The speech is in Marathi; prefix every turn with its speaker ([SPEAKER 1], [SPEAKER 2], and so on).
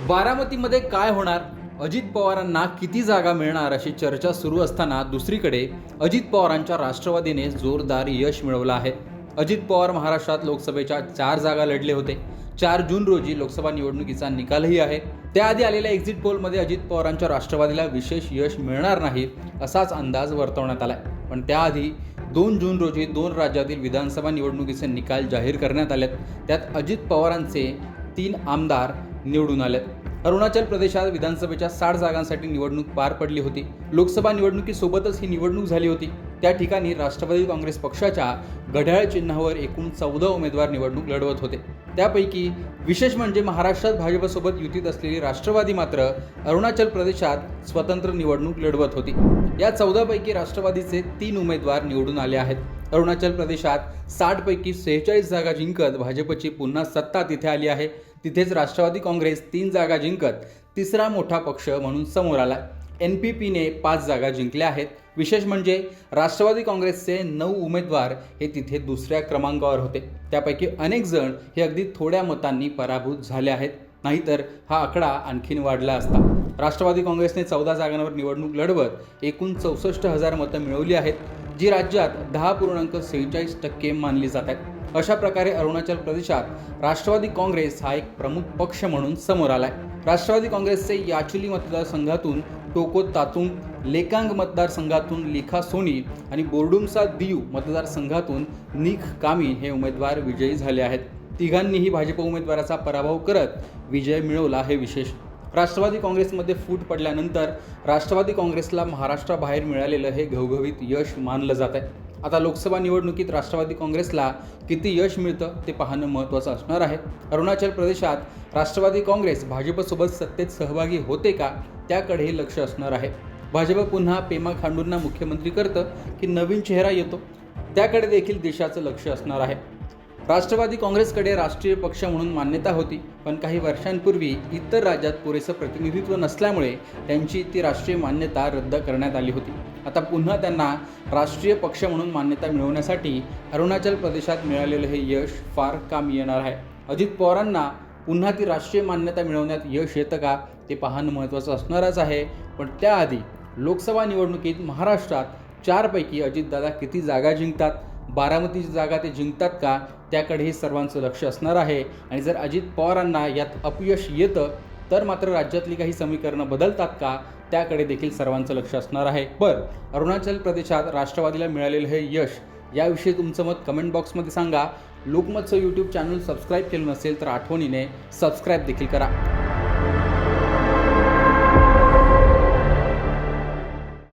[SPEAKER 1] बारामतीमध्ये काय होणार? अजित पवारांना किती जागा मिळणार अशी चर्चा सुरू असताना दुसरीकडे अजित पवारांच्या राष्ट्रवादीने जोरदार यश मिळवलं आहे. अजित पवार महाराष्ट्रात लोकसभेच्या चार जागा लढले होते. चार जून रोजी लोकसभा निवडणुकीचा निकालही आहे. त्याआधी आलेल्या एक्झिट पोलमध्ये अजित पवारांच्या राष्ट्रवादीला विशेष यश मिळणार नाही असाच अंदाज वर्तवण्यात आलाय. पण त्याआधी दोन जून रोजी दोन राज्यातील विधानसभा निवडणुकीचे निकाल जाहीर करण्यात आलेत. त्यात अजित पवारांचे तीन आमदार निवडून आल्यात. अरुणाचल प्रदेशात विधानसभेच्या साठ जागांसाठी निवडणूक पार पडली होती. लोकसभा निवडणुकीसोबतच ही निवडणूक झाली होती. त्या ठिकाणी राष्ट्रवादी काँग्रेस पक्षाच्या घड्याळ चिन्हावर एकूण चौदा उमेदवार निवडणूक लढवत होते. त्यापैकी विशेष म्हणजे महाराष्ट्रात भाजपसोबत युतीत असलेली राष्ट्रवादी मात्र अरुणाचल प्रदेशात स्वतंत्र निवडणूक लढवत होती. या चौदापैकी राष्ट्रवादीचे तीन उमेदवार निवडून आले आहेत. अरुणाचल प्रदेशात साठपैकी सेहेचाळीस जागा जिंकत भाजपची पुन्हा सत्ता तिथे आली आहे. तिथेच राष्ट्रवादी काँग्रेस तीन जागा जिंकत तिसरा मोठा पक्ष म्हणून समोर आला एन पी पीने पाच जागा जिंकल्या आहेत. विशेष म्हणजे राष्ट्रवादी काँग्रेसचे नऊ उमेदवार हे तिथे दुसऱ्या क्रमांकावर होते. त्यापैकी अनेक जण हे अगदी थोड्या मतांनी पराभूत झाले आहेत. नाहीतर हा आकडा आणखीन वाढला असता. राष्ट्रवादी काँग्रेसने चौदा जागांवर निवडणूक लढवत एकूण चौसष्ट हजार मतं मिळवली आहेत. जी राज्यात दहा पूर्णांक सेहेचाळीस टक्के मानली जात आहेत. अशा प्रकारे अरुणाचल प्रदेशात राष्ट्रवादी काँग्रेस हा एक प्रमुख पक्ष म्हणून समोर आलाय. राष्ट्रवादी काँग्रेसचे याचुली मतदारसंघातून टोको तातुंग लेकांग मतदारसंघातून लिखा सोनी आणि बोर्डुमसा दियू मतदारसंघातून निख कामी हे उमेदवार विजयी झाले आहेत. तिघांनीही भाजप उमेदवाराचा पराभव करत विजय मिळवला हे विशेष. राष्ट्रवादी काँग्रेसमध्ये फूट पडल्यानंतर राष्ट्रवादी काँग्रेसला महाराष्ट्राबाहेर मिळालेलं हे घवघवीत यश मानलं जात आहे. आता लोकसभा निवडणुकीत राष्ट्रवादी काँग्रेसला किती यश मिळतं ते पाहणं महत्त्वाचं असणार आहे. अरुणाचल प्रदेशात राष्ट्रवादी काँग्रेस भाजपसोबत सत्तेत सहभागी होते का त्याकडेही लक्ष असणार आहे. भाजप पुन्हा पेमा खांडूंना मुख्यमंत्री करतं की नवीन चेहरा येतो? त्याकडे देखील देशाचं लक्ष असणार आहे. राष्ट्रवादी काँग्रेसकडे राष्ट्रीय पक्ष म्हणून मान्यता होती पण काही वर्षांपूर्वी इतर राज्यात पुरेसं प्रतिनिधित्व नसल्यामुळे त्यांची ती राष्ट्रीय मान्यता रद्द करण्यात आली होती. आता पुन्हा त्यांना राष्ट्रीय पक्ष म्हणून मान्यता मिळवण्यासाठी अरुणाचल प्रदेशात मिळालेलं हे यश फार कामी येणार आहे. अजित पवारांना पुन्हा ती राष्ट्रीय मान्यता मिळवण्यात यश येतं का ते पाहणं महत्त्वाचं असणारच आहे. पण त्याआधी लोकसभा निवडणुकीत महाराष्ट्रात चारपैकी अजितदादा किती जागा जिंकतात? बारामतीची जागा ते जिंकतात का? त्याकडेही सर्वांचं लक्ष असणार आहे. आणि जर अजित पवारांना यात अपयश येतं तर मात्र राज्यातली काही समीकरणं बदलतात का? त्याकडे देखील सर्वांचं लक्ष असणार आहे. बरं अरुणाचल प्रदेशात राष्ट्रवादीला मिळालेलं हे यश याविषयी तुमचं मत कमेंट बॉक्समध्ये सांगा. लोकमतचं यूट्यूब चॅनल सबस्क्राईब केलं नसेल तर आठवणीने सबस्क्राईब देखील करा.